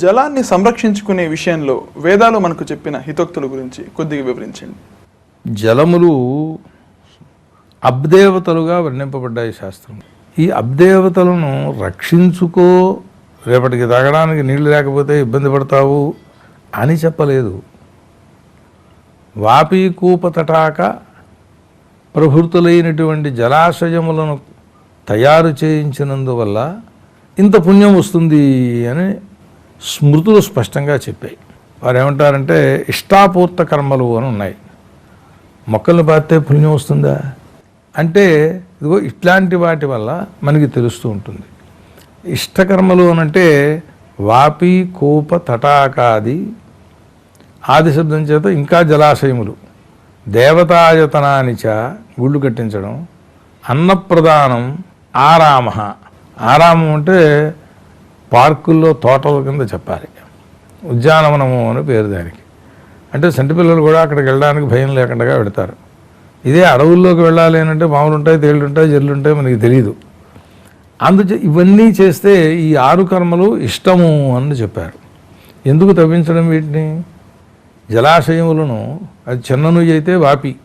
జలాన్ని సంరక్షించుకునే విషయంలో వేదాలు మనకు చెప్పిన హితోక్తుల గురించి కొద్దిగా వివరించండి. జలములు అబ్దేవతలుగా వర్ణింపబడ్డాయి శాస్త్రం. ఈ అబ్దేవతలను రక్షించుకో రేపటికి తాగడానికి నీళ్ళు లేకపోతే ఇబ్బంది పడతావు అని చెప్పలేదు. వాపి కూప తటాక ప్రభుతులైనటువంటి జలాశయములను తయారు చేయించినందువల్ల ఇంత పుణ్యం వస్తుంది అని స్మృతులు స్పష్టంగా చెప్పాయి. వారు ఏమంటారంటే ఇష్టాపూర్త కర్మలు అని ఉన్నాయి. మొక్కలను పాతే పుణ్యం వస్తుందా? అంటే ఇదిగో ఇట్లాంటి వాటి వల్ల మనకి తెలుస్తూ ఉంటుంది. ఇష్టకర్మలు అనంటే వాపి కోప తటాకాది ఆది శబ్దం చేత ఇంకా జలాశయములు. దేవతాయతనానిచ గుళ్ళు కట్టించడం అన్నప్రదానం ఆరామ ఆరామం అంటే పార్కుల్లో తోటల కింద చెప్పాలి. ఉద్యానవనము అని పేరు దానికి. అంటే సంటి పిల్లలు కూడా అక్కడికి వెళ్ళడానికి భయం లేకుండా పెడతారు ఇదే అడవుల్లోకి వెళ్ళాలి అని అంటే మామూలు ఉంటాయి తేళ్ళు ఉంటాయి జల్లు ఉంటాయి మనకి తెలియదు అందుచే ఇవన్నీ చేస్తే ఈ ఆరు కర్మలు ఇష్టము అని చెప్పారు. ఎందుకు తవ్వించడం వీటిని? జలాశయములను అది చిన్న అయితే వాపి.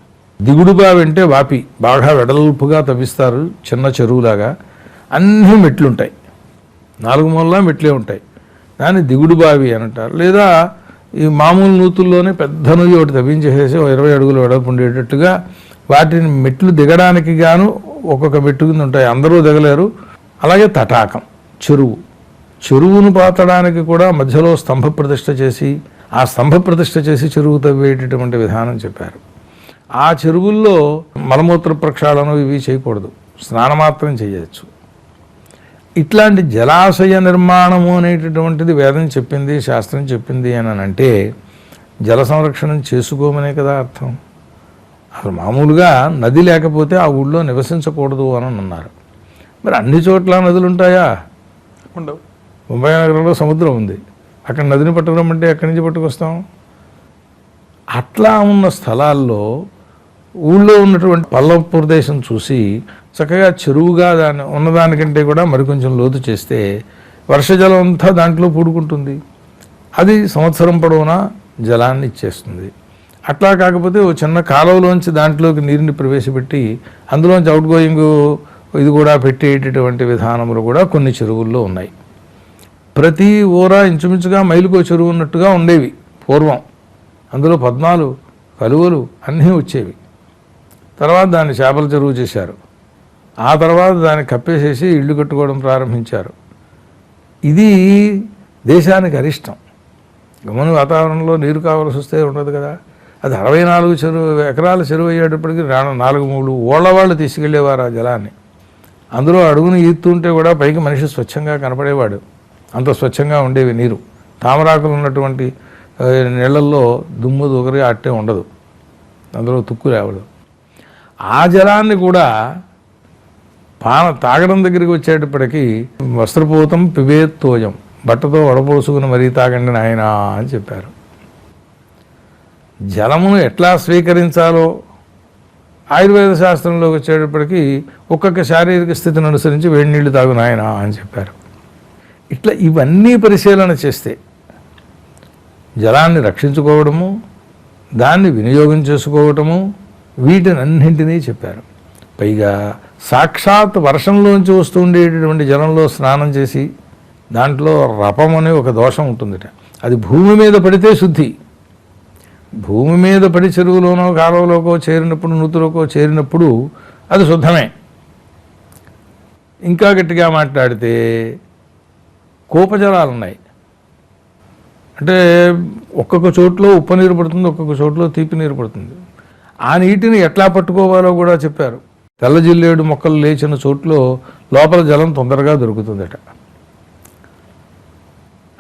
దిగుడుగా వెంటే వాపి. బాగా వెడల్పుగా తవ్విస్తారు చిన్న చెరువులాగా. అన్నీ మెట్లుంటాయి. నాలుగు మూలలా మెట్లే ఉంటాయి. దాన్ని దిగుడు బావి అంటారు. లేదా ఈ మామూలు నూతుల్లోనే పెద్ద నుయ్యి ఒకటి తవ్వించేసేసి ఇరవై అడుగులు వెడల్పు ఉండేటట్టుగా వాటిని మెట్లు దిగడానికి గాను ఒక్కొక్క మెట్టు కింద ఉంటాయి. అందరూ దిగలేరు. అలాగే తటాకం చెరువు. చెరువును పాతడానికి కూడా మధ్యలో స్తంభ ప్రతిష్ట చేసి ఆ స్తంభ ప్రతిష్ట చేసి చెరువు తవ్వేటటువంటి విధానం చెప్పారు. ఆ చెరువుల్లో మలమూత్ర ప్రక్షాళన ఇవి చేయకూడదు. స్నానం మాత్రం చేయవచ్చు ఇట్లాంటి జలాశయ నిర్మాణము అనేటటువంటిది వేదం చెప్పింది శాస్త్రం చెప్పింది అని అంటే జల సంరక్షణం చేసుకోమనే కదా అర్థం. అసలు మామూలుగా నది లేకపోతే ఆ ఊళ్ళో నివసించకూడదు అని అన్నారు మరి అన్ని చోట్ల నదులు ఉంటాయా? ఉండవు. ముంబై నగరంలో సముద్రం ఉంది. అక్కడ నదిని పట్టుకురమ్మంటే ఎక్కడి నుంచి పట్టుకొస్తాం? అట్లా ఉన్న స్థలాల్లో ఊళ్ళో ఉన్నటువంటి పల్లవ ప్రదేశం చూసి చక్కగా చెరువుగా దాని ఉన్నదానికంటే కూడా మరికొంచెం లోతు చేస్తే వర్షజలం అంతా దాంట్లో పూడుకుంటుంది. అది సంవత్సరం పొడవునా జలాన్ని ఇచ్చేస్తుంది. అట్లా కాకపోతే ఓ చిన్న కాలువలోంచి దాంట్లోకి నీరుని ప్రవేశపెట్టి అందులోంచి అవుట్ గోయింగ్ ఇది కూడా పెట్టేటటువంటి విధానములు కూడా కొన్ని చెరువుల్లో ఉన్నాయి. ప్రతి ఊర ఇంచుమించుగా మైలుకో చెరువు ఉన్నట్టుగా ఉండేవి. పూర్వం అందులో పద్మాలు కలువలు అన్నీ వచ్చేవి. తర్వాత దాన్ని చేపల చెరువు చేశారు. ఆ తర్వాత దాన్ని కప్పేసేసి ఇళ్ళు కట్టుకోవడం ప్రారంభించారు. ఇది దేశానికి అరిష్టం. గమని వాతావరణంలో నీరు కావాల్సి వస్తే ఉండదు కదా. అది అరవై నాలుగు చెరువు ఎకరాల చెరువు అయ్యేటప్పటికి రా- నాలుగు మూడు ఓళ్ళ వాళ్ళు తీసుకెళ్ళేవారు ఆ జలాన్ని. అందులో అడుగును ఈత్తుంటే కూడా పైకి మనిషి స్వచ్ఛంగా కనపడేవాడు. అంత స్వచ్ఛంగా ఉండేవి నీరు. తామరాకులు ఉన్నటువంటి నీళ్ళల్లో దుమ్ము దుగరి అట్టే ఉండదు. అందులో తుక్కు రావడం ఆ జలాన్ని కూడా పాన తాగడం దగ్గరికి వచ్చేటప్పటికి వస్త్రపూతం పిబేత్తోయం బట్టతో వడపోసుకుని మరీ తాగండి నాయన అని చెప్పారు. జలమును ఎట్లా స్వీకరించాలో ఆయుర్వేద శాస్త్రంలోకి వచ్చేటప్పటికి ఒక్కొక్క శారీరక స్థితిని అనుసరించి వేడి నీళ్ళు తాగు నాయనా అని చెప్పారు. ఇట్లా ఇవన్నీ పరిశీలన చేస్తే జలాన్ని రక్షించుకోవడము దాన్ని వినియోగం చేసుకోవటము వీటినన్నింటినీ చెప్పారు. పైగా సాక్షాత్ వర్షంలోంచి వస్తూ ఉండేటటువంటి జలంలో స్నానం చేసి దాంట్లో రపం అనే ఒక దోషం ఉంటుందిట. అది భూమి మీద పడితే శుద్ధి. భూమి మీద పడి చెరువులోనో కాలువలోకో చేరినప్పుడు నూతులోకో చేరినప్పుడు అది శుద్ధమే. ఇంకా గట్టిగా మాట్లాడితే కోపజలాలు ఉన్నాయి అంటే ఒక్కొక్క చోట్లో ఉప్పు నీరు పడుతుంది ఒక్కొక్క చోట్లో తీపి నీరు పడుతుంది. ఆ నీటిని ఎట్లా పట్టుకోవాలో కూడా చెప్పారు. తెల్ల జిల్లేడు మొక్కలు లేచిన చోట్లో లోపల జలం తొందరగా దొరుకుతుందట.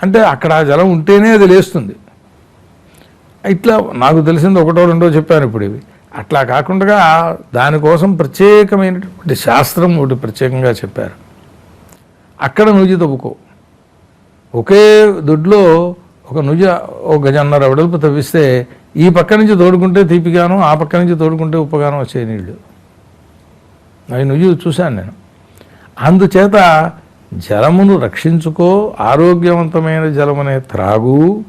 అంటే అక్కడ ఆ జలం ఉంటేనే అది లేస్తుంది. ఇట్లా నాకు తెలిసింది ఒకటో రెండో చెప్పాను ఇప్పుడు ఇవి. అట్లా కాకుండా దానికోసం ప్రత్యేకమైనటువంటి శాస్త్రం ఒకటి ప్రత్యేకంగా చెప్పారు. అక్కడ నుజి తవ్వుకో. ఒకే దొడ్లో ఒక నుజ ఒక గజన్నర వెడల్పు తవ్విస్తే ఈ పక్క నుంచి తోడుకుంటే తీపిగాను ఆ పక్క నుంచి తోడుకుంటే ఉప్పగాను వచ్చే నీళ్ళు అవి నుయ్యి చూశాను నేను. అందుచేత జలమును రక్షించుకో ఆరోగ్యవంతమైన జలమనే త్రాగు.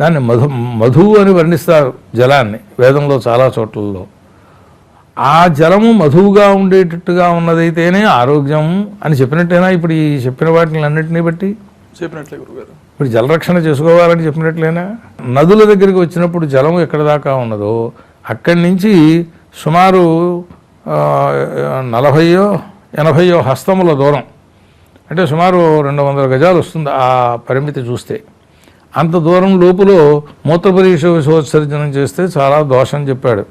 దాన్ని మధు మధువు అని వర్ణిస్తారు జలాన్ని వేదంలో చాలా చోట్లలో. ఆ జలము మధువుగా ఉండేటట్టుగా ఉన్నదైతేనే ఆరోగ్యం అని చెప్పినట్టేనా? ఇప్పుడు ఈ చెప్పిన వాటిని అన్నింటినీ బట్టి? చెప్పినట్లే గురుగారు. ఇప్పుడు జలరక్షణ చేసుకోవాలని చెప్పినట్లేనా? నదుల దగ్గరికి వచ్చినప్పుడు జలం ఎక్కడ దాకా ఉన్నదో అక్కడి నుంచి సుమారు నలభయో ఎనభయో హస్తముల దూరం. అంటే సుమారు రెండు వందల గజాలు వస్తుంది ఆ పరిమితి చూస్తే. అంత దూరం లోపల మూత్రపరీక్ష విసోత్సర్జనం చేస్తే చాలా దోషం చెప్పాడు.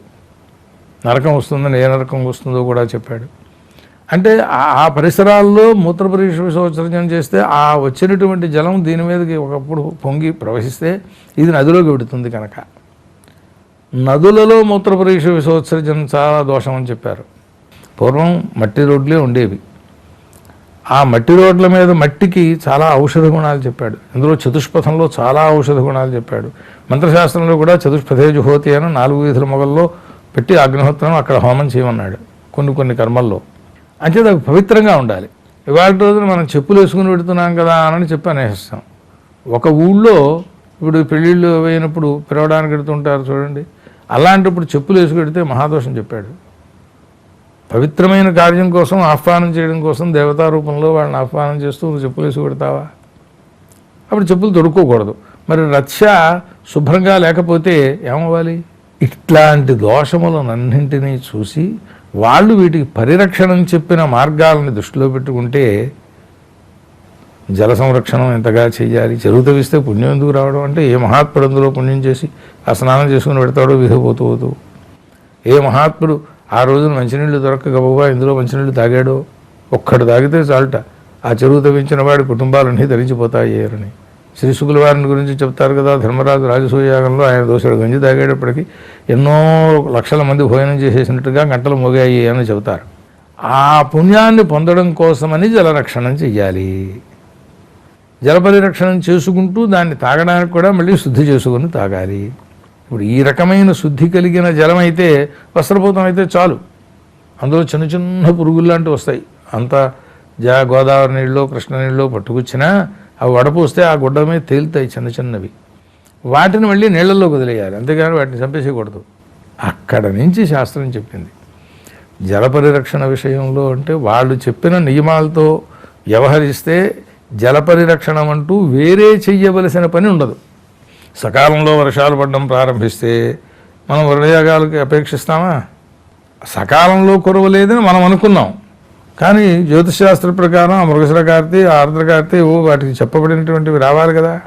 నరకం వస్తుందని ఏ నరకం వస్తుందో కూడా చెప్పాడు. అంటే ఆ- పరిసరాల్లో పరిసరాల్లో మూత్రపరీక్ష విసర్జనం చేస్తే ఆ వచ్చినటువంటి జలం దీని మీదకి ఒకప్పుడు పొంగి ప్రవహిస్తే ఇది నదిలోకి పెడుతుంది కనుక. నదులలో మూత్రపరీక్ష విసర్జన చాలా దోషం అని చెప్పారు. పూర్వం మట్టి రోడ్లే ఉండేవి. ఆ మట్టి రోడ్ల మీద మట్టికి చాలా ఔషధ గుణాలు చెప్పాడు. ఇందులో చతుష్పథంలో చాలా ఔషధ గుణాలు చెప్పాడు. మంత్రశాస్త్రంలో కూడా చతుష్పథే జుహోతి అని నాలుగు వీధుల మొగల్లో పెట్టి అగ్నిహోత్రం అక్కడ హోమం చేయమన్నాడు కొన్ని కొన్ని కర్మల్లో. అంటే అది పవిత్రంగా ఉండాలి. ఇవాళ రోజున మనం చెప్పులు వేసుకుని పెడుతున్నాం కదా అని చెప్పి అనేసిస్తాం ఒక ఊళ్ళో ఇప్పుడు పెళ్ళిళ్ళు అయినప్పుడు పిలవడానికి పెడుతుంటారు చూడండి. అలాంటప్పుడు చెప్పులు వేసుకెడితే మహాదోషం చెప్పాడు. పవిత్రమైన కార్యం కోసం ఆహ్వానం చేయడం కోసం దేవతా రూపంలో వాళ్ళని ఆహ్వానం చేస్తూ నువ్వు చెప్పులు వేసి కొడతావా అప్పుడు చెప్పులు తొడుక్కోకూడదు. మరి రక్ష శుభ్రంగా లేకపోతే ఏమవ్వాలి? ఇట్లాంటి దోషములనన్నింటినీ చూసి వాళ్ళు వీటికి పరిరక్షణ చెప్పిన మార్గాలను దృష్టిలో పెట్టుకుంటే జల సంరక్షణం ఎంతగా చేయాలి? చెరువు తవ్విస్తే పుణ్యం ఎందుకు రావడం అంటే ఏ మహాత్ముడు అందులో పుణ్యం చేసి ఆ స్నానం చేసుకుని పెడతాడు విధిపోతూ పోతూ. ఏ మహాత్ముడు ఆ రోజున మంచినీళ్ళు దొరక్క ఇందులో మంచినీళ్ళు తాగాడో? ఒక్కడు తాగితే చాలట. ఆ చెరువు తవ్వించిన వాడి కుటుంబాలన్నీ ధరించిపోతాయ్యారని శ్రీ శ్రీశుకుల వారిని గురించి చెప్తారు కదా ధర్మరాజు రాజసూయాగంలో ఆయన దోషుడు గంజి తాగేటప్పటికి ఎన్నో లక్షల మంది భోజనం చేసేసినట్టుగా గంటలు మోగాయి అని చెబుతారు. ఆ పుణ్యాన్ని పొందడం కోసమని జలరక్షణం చెయ్యాలి. జల పరిరక్షణం చేసుకుంటూ దాన్ని తాగడానికి కూడా మళ్ళీ శుద్ధి చేసుకుని తాగాలి. ఇప్పుడు ఈ రకమైన శుద్ధి కలిగిన జలం అయితే వస్త్రభూతం అయితే చాలు. అందులో చిన్న చిన్న పురుగులు లాంటివి వస్తాయి. అంత జా గోదావరి నీళ్ళు కృష్ణ నీళ్ళు పట్టుకొచ్చినా అవి వడపోస్తే ఆ గుడ్డ మీద తేలుతాయి చిన్న చిన్నవి. వాటిని మళ్ళీ నీళ్ళల్లో వదిలేయాలి. అంతేగాని వాటిని చంపేసేయకూడదు. అక్కడ నుంచి శాస్త్రం చెప్పింది. జల పరిరక్షణ విషయంలో అంటే వాళ్ళు చెప్పిన నియమాలతో వ్యవహరిస్తే జల పరిరక్షణం అంటూ వేరే చెయ్యవలసిన పని ఉండదు. సకాలంలో వర్షాలు పడడం ప్రారంభిస్తే మనం వరయాగాలకి అపేక్షిస్తామా? సకాలంలో కురవలేదని మనం అనుకున్నాం. కానీ జ్యోతిశాస్త్ర ప్రకారం ఆ మృగశిర కార్తె ఆర్ద్ర ఓ వాటికి చెప్పబడినటువంటివి రావాలి కదా.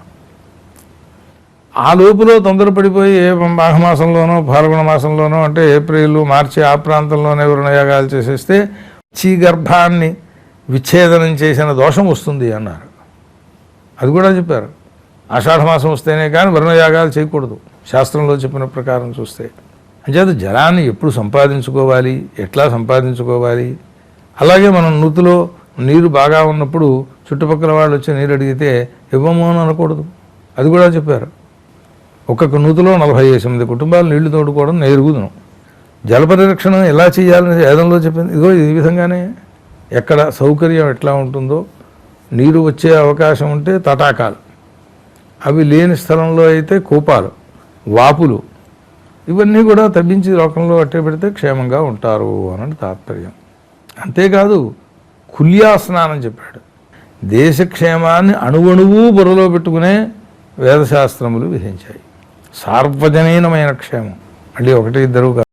ఆ లోపులో తొందరపడిపోయి ఏ మాఘమాసంలోనో ఫాల్గుణ మాసంలోనో అంటే ఏప్రిల్ మార్చి ఆ ప్రాంతంలోనే వృణయోగాలు చేసేస్తే చీ గర్భాన్ని విచ్ఛేదనం చేసిన దోషం వస్తుంది అన్నారు. అది కూడా చెప్పారు. ఆషాఢ మాసం వస్తేనే కానీ వర్ణయాగాలు చేయకూడదు. శాస్త్రంలో చెప్పిన ప్రకారం చూస్తే. అంచేత జలాన్ని ఎప్పుడు సంపాదించుకోవాలి? ఎట్లా సంపాదించుకోవాలి? అలాగే మనం నూతిలో నీరు బాగా ఉన్నప్పుడు చుట్టుపక్కల వాళ్ళు వచ్చి నీరు అడిగితే ఇవ్వము అని అనకూడదు. అది కూడా చెప్పారు. ఒక్కొక్క నూతిలో నలభై ఎనిమిది కుటుంబాలు నీళ్ళు తోడుకోవడం నేను ఎరుగుదును జల పరిరక్షణ ఎలా చేయాలని వేదంలో చెప్పింది. ఇదిగో ఈ విధంగానే ఎక్కడ సౌకర్యం ఎట్లా ఉంటుందో నీరు వచ్చే అవకాశం ఉంటే తటాకాలు. అవి లేని స్థలంలో అయితే కూపాలు వాపులు ఇవన్నీ కూడా తగ్గించి లోకంలో అట్టే పెడితే క్షేమంగా ఉంటారు అని తాత్పర్యం. అంతేకాదు కుల్యా స్నానం చెప్పాడు. దేశక్షేమాన్ని అణువణువు బుర్రలో పెట్టుకునే వేదశాస్త్రములు విధించాయి. సార్వజనీనమైన క్షేమం. మళ్ళీ ఒకటి ఇద్దరు కాదు.